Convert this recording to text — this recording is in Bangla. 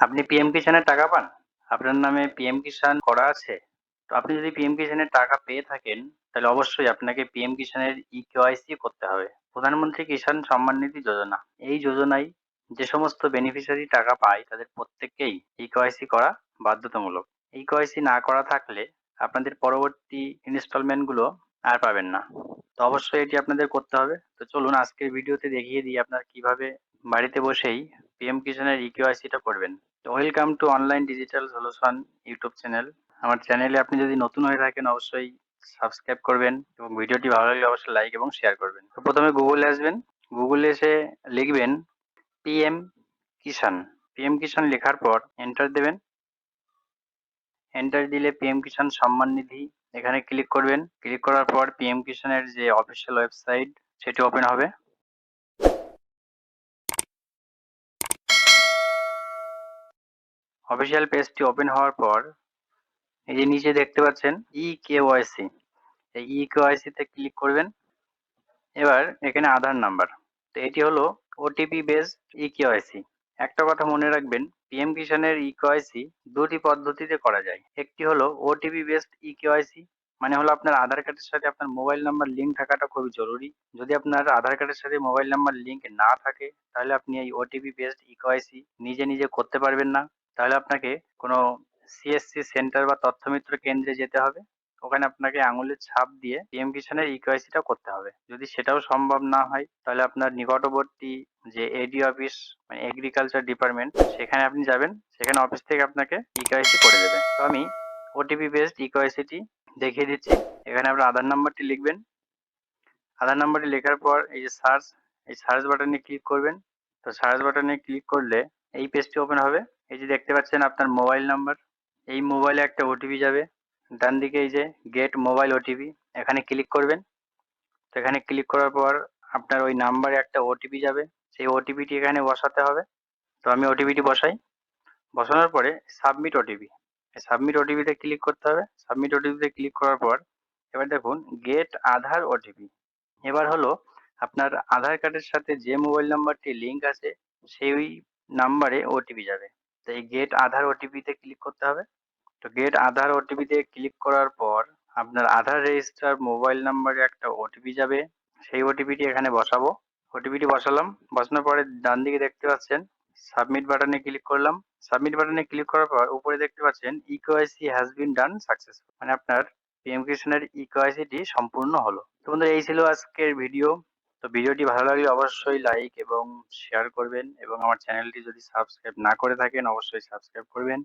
আপনি পিএম কিষানের টাকা পান? আপনার নামে পিএম কিষান করা আছে। তো আপনি যদি পিএম কিষানের টাকা পেয়ে থাকেন, তাহলে অবশ্যই আপনাকে পিএম কিষানের ই কেওয়াইসি করতে হবে। প্রধানমন্ত্রী কিষাণ সম্মান নিধি যোজনা। এই যোজনায় যে সমস্ত বেনিফিশিয়ারি টাকা পায়, তাদের প্রত্যেককেই ই কেওয়াইসি করা বাধ্যতামূলক। ই কেওয়াইসি না করা থাকলে আপনাদের পরবর্তী ইনস্টলমেন্টগুলো আর পাবেন না। তো অবশ্যই এটি আপনাদের করতে হবে। তো চলুন আজকের ভিডিওতে দেখিয়ে দিই আপনার কীভাবে বাড়িতে বসেই পিএম কিষানের ই কেওয়াইসিটা করবেন। Welcome to online digital solution YouTube channel আমার চ্যানেলে আপনি যদি নতুন হয়ে থাকেন, অবশ্যই সাবস্ক্রাইব করবেন এবং ভিডিওটি ভালো লাগলে অবশ্যই লাইক এবং শেয়ার করবেন। তো প্রথমে গুগলে আসবেন। গুগলে এসে লিখবেন পিএম কিষান পিএম কিষান লেখার পর এন্টার দেবেন। এন্টার দিলে পিএম কিষান সম্মান নিধি এখানে ক্লিক করবেন। ক্লিক করার পর পিএম কিষানের যে অফিসিয়াল ওয়েবসাইট সেটি ওপেন হবে। অফিসিয়াল পেজটি ওপেন হওয়ার পর, এই যে নিচে দেখতে পাচ্ছেন ই কেওয়াইসি এই ই কেওয়াইসি তে ক্লিক করবেন। এবার এখানে আধার নাম্বার তো এটি হলো ওটিপি বেসড ই কেওয়াইসি একটা কথা মনে রাখবেন পিএম কিষানের ই কেওয়াইসি দুটি পদ্ধতিতে করা যায়। একটি হলো ওটিপি বেসড ই কেওয়াইসি মানে হলো আপনার আধার কার্ডের সাথে আপনার মোবাইল নাম্বার লিঙ্ক থাকাটা খুবই জরুরি। যদি আপনার আধার কার্ডের সাথে মোবাইল নাম্বার লিঙ্ক না থাকে, তাহলে আপনি এই ওটিপি বেসড ই কেওয়াইসি নিজে নিজে করতে পারবেন না। তাহলে আপনাকে কোনো সিএসসি সেন্টার বা তথ্যমিত্র কেন্দ্রে যেতে হবে। ওখানে আপনাকে আঙুলের ছাপ দিয়ে পিএম কিষানের ইকেওয়াইসিটা করতে হবে। যদি সেটাও সম্ভব না হয়, তাহলে আপনার নিকটবর্তী যে এডি অফিস মানে এগ্রিকালচার ডিপার্টমেন্ট সেখানে আপনি যাবেন। সেখানে অফিস থেকে আপনাকে ইকেওয়াইসি করে দেবে। তো আমি ওটিপি বেসড ইকেওয়াইসিটি দেখিয়ে দিচ্ছি। এখানে আপনার আধার নাম্বারটি লিখবেন। আধার নাম্বারটি লেখার পর এই যে সার্চ এই সার্চ বাটনে ক্লিক করবেন। তো সার্চ বাটনে ক্লিক করলে এই পেজটি ওপেন হবে। এই যে দেখতে পাচ্ছেন আপনার মোবাইল নাম্বার এই মোবাইলে একটা ওটিপি যাবে। ডান দিকে এই যে গেট মোবাইল ওটিপি এখানে ক্লিক করবেন। তো এখানে ক্লিক করার পর আপনার ওই নাম্বারে একটা ওটিপি যাবে। সেই ওটিপিটি এখানে বসাতে হবে। তো আমি ওটিপিটি বসাই। বসানোর পরে সাবমিট ওটিপি সাবমিট ওটিপিতে ক্লিক করতে হবে। সাবমিট ওটিপিতে ক্লিক করার পর এবার দেখুন গেট আধার ওটিপি এবার হলো আপনার আধার কার্ডের সাথে যে মোবাইল নাম্বারটি লিঙ্ক আছে, সেই নাম্বারে ওটিপি যাবে। তো এই গেট আধার ওটিপিতে ক্লিক করতে হবে। তো গেট আধার ওটিপিতে ক্লিক করার পর আপনার আধার রেজিস্টার মোবাইল নাম্বারে একটা ওটিপি যাবে। সেই ওটিপিটি এখানে বসাবো। ওটিপিটি বসালাম। বসানোর পরে ডান দিকে দেখতে পাচ্ছেন সাবমিট বাটনে ক্লিক করলাম। সাবমিট বাটনে ক্লিক করার পর উপরে দেখতে পাচ্ছেন ইকোআইসি হ্যাজ বিন ডান সাকসেসফুল মানে আপনার পিএম কিষানের ইকোআইসিটি সম্পূর্ণ হলো। তো বন্ধুরা, এই ছিল আজকের ভিডিও তো ভিডিওটি ভালো লাগলে অবশ্যই লাইক এবং শেয়ার করবেন এবং আমার চ্যানেলটি যদি সাবস্ক্রাইব না করে থাকেন, অবশ্যই সাবস্ক্রাইব করবেন।